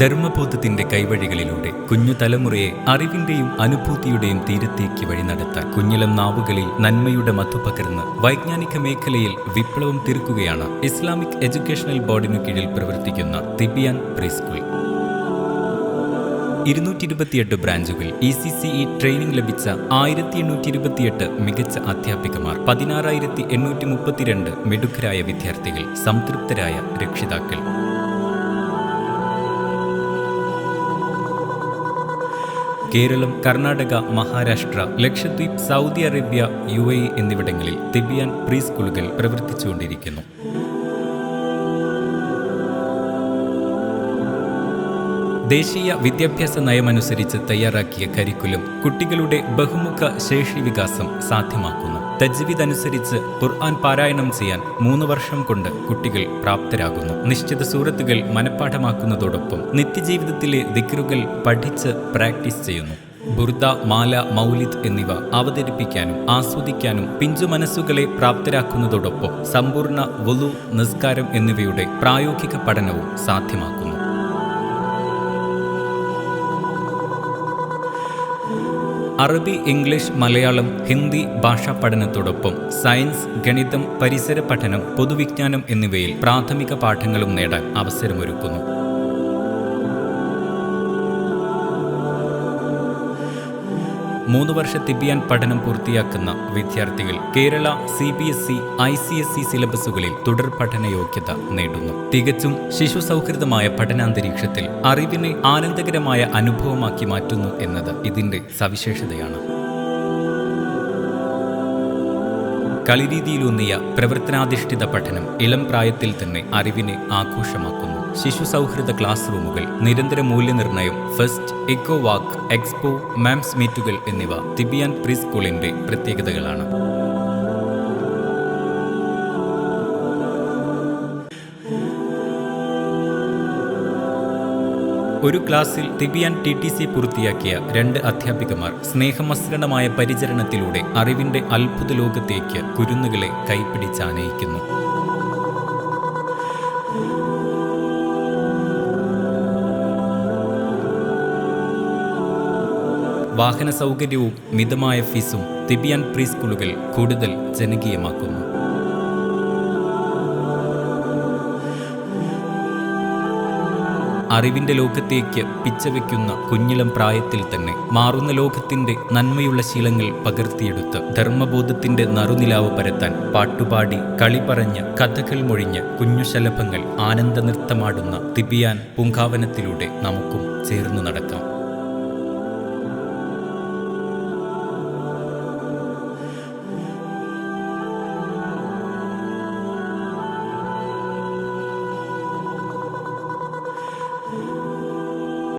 ധർമ്മബോധത്തിന്റെ കൈവഴികളിലൂടെ കുഞ്ഞു തലമുറയെ അറിവിന്റെയും അനുഭൂതിയുടെയും തീരത്തേക്ക് വഴി നടത്താൻ കുഞ്ഞിലം നാവുകളിൽ നന്മയുടെ മധു പകർന്ന് വൈജ്ഞാനിക മേഖലയിൽ വിപ്ലവം തീർക്കുകയാണ് ഇസ്ലാമിക് എഡ്യൂക്കേഷണൽ ബോർഡിനു കീഴിൽ പ്രവർത്തിക്കുന്ന തിബിയാൻ പ്രീ സ്കൂൾ ഇരുന്നൂറ്റി ഇരുപത്തിയെട്ട് ബ്രാഞ്ചുകൾ E C C E training ലഭിച്ച ആയിരത്തി എണ്ണൂറ്റി ഇരുപത്തിയെട്ട് മികച്ച അധ്യാപികമാർ പതിനാറായിരത്തി എണ്ണൂറ്റി മുപ്പത്തിരണ്ട് മിടുക്കരായ വിദ്യാർത്ഥികൾ സംതൃപ്തരായ രക്ഷിതാക്കൾ. Keralam Karnataka Maharashtra Lakshadweep Saudi Arabia U A എന്നിവിടങ്ങളിൽ തിബിയാൻ പ്രീ സ്കൂളുകൾ പ്രവർത്തിച്ചുകൊണ്ടിരിക്കുന്നു. ദേശീയ വിദ്യാഭ്യാസ നയമനുസരിച്ച് തയ്യാറാക്കിയ കരിക്കുലം കുട്ടികളുടെ ബഹുമുഖ ശേഷി വികാസം സാധ്യമാക്കുന്നു. തജ്വീദ് അനുസരിച്ച് ഖുർആൻ പാരായണം ചെയ്യാൻ മൂന്ന് വർഷം കൊണ്ട് കുട്ടികൾ പ്രാപ്തരാകുന്നു. നിശ്ചിത സൂറത്തുകൾ മനഃപ്പാഠമാക്കുന്നതോടൊപ്പം നിത്യജീവിതത്തിലെ ദിക്റുകൾ പഠിച്ച് പ്രാക്ടീസ് ചെയ്യുന്നു. ബുർദ മാല മൗലിദ് എന്നിവ അവതരിപ്പിക്കാനും ആസ്വദിക്കാനും പിഞ്ചു മനസ്സുകളെ പ്രാപ്തരാക്കുന്നതോടൊപ്പം സമ്പൂർണ വുലു നിസ്കാരം എന്നിവയുടെ പ്രായോഗിക പഠനവും സാധ്യമാക്കുന്നു. അറബി ഇംഗ്ലീഷ് മലയാളം ഹിന്ദി ഭാഷാ പഠനത്തോടൊപ്പം സയൻസ് ഗണിതം പരിസര പഠനം പൊതുവിജ്ഞാനം എന്നിവയിൽ പ്രാഥമിക പാഠങ്ങളും നേടാൻ അവസരമൊരുക്കുന്നു. മൂന്ന് വർഷ തിബിയാൻ പഠനം പൂർത്തിയാക്കുന്ന വിദ്യാർത്ഥികൾ Kerala C B S E I C S E സിലബസുകളിൽ തുടർ പഠന യോഗ്യത നേടുന്നു. തികച്ചും ശിശു സൗഹൃദമായ പഠനാന്തരീക്ഷത്തിൽ അറിവിനെ ആനന്ദകരമായ അനുഭവമാക്കി മാറ്റുന്നു എന്നത് ഇതിന്റെ സവിശേഷതയാണ്. കളിരീതിയിലൂന്നിയ പ്രവർത്തനാധിഷ്ഠിത പഠനം ഇളം പ്രായത്തിൽ തന്നെ അറിവിനെ ആഘോഷമാക്കുന്നു. ശിശു സൗഹൃദ ക്ലാസ് റൂമുകൾ നിരന്തര മൂല്യനിർണയം first eco walk expo moms മീറ്റുകൾ എന്നിവ തിബിയാൻ പ്രീ സ്കൂളിന്റെ പ്രത്യേകതകളാണ്. ഒരു ക്ലാസ്സിൽ തിബിയാൻ ടി ടി സി പൂർത്തിയാക്കിയ രണ്ട് അധ്യാപികമാർ സ്നേഹമസൃണമായ പരിചരണത്തിലൂടെ അറിവിന്റെ അത്ഭുത ലോകത്തേക്ക് കുരുന്നുകളെ കൈപ്പിടിച്ചാനയിക്കുന്നു വാഹന സൗകര്യവും മിതമായ ഫീസും തിബിയാൻ പ്രീ സ്കൂളുകൾ കൂടുതൽ ജനകീയമാക്കുന്നു. അറിവിന്റെ ലോകത്തേക്ക് പിച്ചവെക്കുന്ന കുഞ്ഞിളം പ്രായത്തിൽ തന്നെ മാറുന്ന ലോകത്തിന്റെ നന്മയുള്ള ശീലങ്ങൾ പകർത്തിയെടുത്ത് ധർമ്മബോധത്തിന്റെ നറുനിലാവ് പരത്താൻ പാട്ടുപാടി കളി പറഞ്ഞ് കഥകൾ മൊഴിഞ്ഞ് കുഞ്ഞുശലഭങ്ങൾ ആനന്ദ നൃത്തമാടുന്ന തിബിയാൻ പൂങ്കാവനത്തിലൂടെ നമുക്കും ചേർന്നു നടക്കാം.